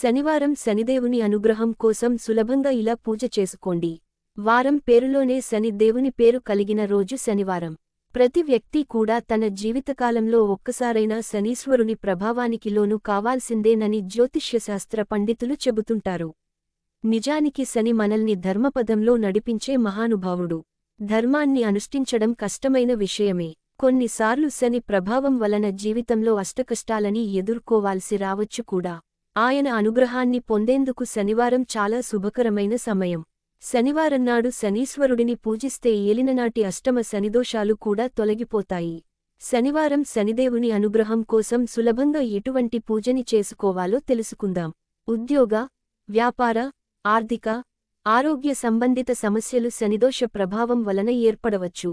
శనివారం శనిదేవుని అనుగ్రహం కోసం సులభంగా ఇలా పూజ చేసుకోండి. వారం పేరులోనే శని దేవుని పేరు కలిగిన రోజు శనివారం. ప్రతి వ్యక్తి కూడా తన జీవితకాలంలో ఒక్కసారైనా శనీశ్వరుని ప్రభావానికి లోను కావాల్సిందేనని జ్యోతిష్యశాస్త్ర పండితులు చెబుతుంటారు. నిజానికి శని మనల్ని ధర్మపదంలో నడిపించే మహానుభావుడు. ధర్మాన్ని అనుష్ఠించడం కష్టమైన విషయమే. కొన్నిసార్లు శని ప్రభావం వలన జీవితంలో అష్టకష్టాలని ఎదుర్కోవాల్సి రావచ్చు కూడా. ఆయన అనుగ్రహాన్ని పొందేందుకు శనివారం చాలా శుభకరమైన సమయం. శనివారంనాడు శనీశ్వరుడిని పూజిస్తే ఏలిననాటి అష్టమ శనిదోషాలు కూడా తొలగిపోతాయి. శనివారం శనిదేవుని అనుగ్రహం కోసం సులభంగా ఎటువంటి పూజని చేసుకోవాలో తెలుసుకుందాం. ఉద్యోగ వ్యాపార ఆర్థిక ఆరోగ్య సంబంధిత సమస్యలు శనిదోష ప్రభావం వలన ఏర్పడవచ్చు.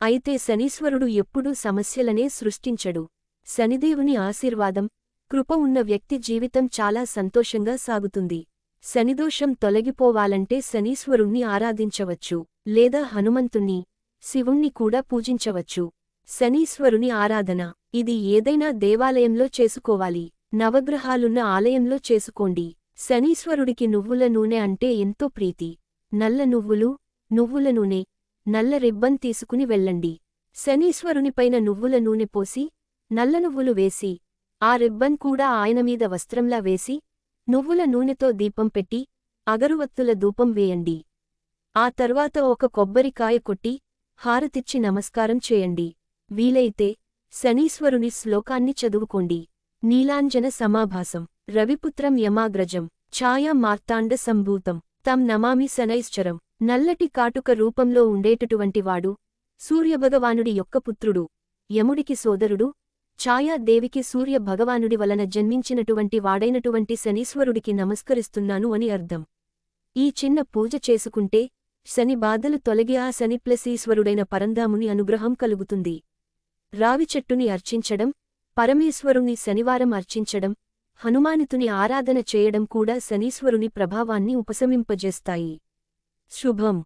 అయితే శనీశ్వరుడు ఎప్పుడూ సమస్యలనే సృష్టించడు. శనిదేవుని ఆశీర్వాదం కృప ఉన్న వ్యక్తి జీవితం చాలా సంతోషంగా సాగుతుంది. శనిదోషం తొలగిపోవాలంటే శనీశ్వరుణ్ణి ఆరాధించవచ్చు లేదా హనుమంతుణ్ణి శివుణ్ణి కూడా పూజించవచ్చు. శనీశ్వరుని ఆరాధన ఇది ఏదైనా దేవాలయంలో చేసుకోవాలి నవగ్రహాలున్న ఆలయంలో చేసుకోండి. శనీశ్వరుడికి నువ్వుల నూనె అంటే ఎంతో ప్రీతి. నల్ల నువ్వులు నువ్వుల నూనె నల్ల రిబ్బన్ తీసుకుని వెళ్ళండి. శనీశ్వరునిపైన నువ్వుల నూనె పోసి నల్ల నువ్వులు వేసి ఆ రిబ్బన్ కూడా ఆయనమీద వస్త్రంలా వేసి నువ్వుల నూనెతో దీపం పెట్టి అగరువత్తుల ధూపం వేయండి. ఆ తర్వాత ఒక కొబ్బరికాయ కొట్టి హారతిచ్చి నమస్కారం చేయండి. వీలైతే శనీశ్వరుని శ్లోకాన్ని చదువుకోండి. నీలాంజన సమాభాసం రవిపుత్రం యమాగ్రజం ఛాయా మార్తాండ సంభూతం తం నమామి శనైశ్చరం నల్లటి కాటుక రూపంలో ఉండేటటువంటివాడు సూర్యభగవానుడి యొక్క పుత్రుడు యముడికి సోదరుడు ఛాయాదేవికి సూర్య భగవానుడి వలన జన్మించినటువంటి వాడైనటువంటి శనీశ్వరుడికి నమస్కరిస్తున్నాను అని అర్థం. ఈ చిన్న పూజ చేసుకుంటే శని బాధలు తొలగి ఆ శని ప్లసీశ్వరుడైన పరంధాముని అనుగ్రహం కలుగుతుంది. రావి చెట్టుని అర్చించడం పరమేశ్వరుని శనివారం అర్చించడం హనుమానితుని ఆరాధన చేయడం కూడా శనీశ్వరుని ప్రభావాన్ని ఉపశమింపజేస్తాయి. శుభం.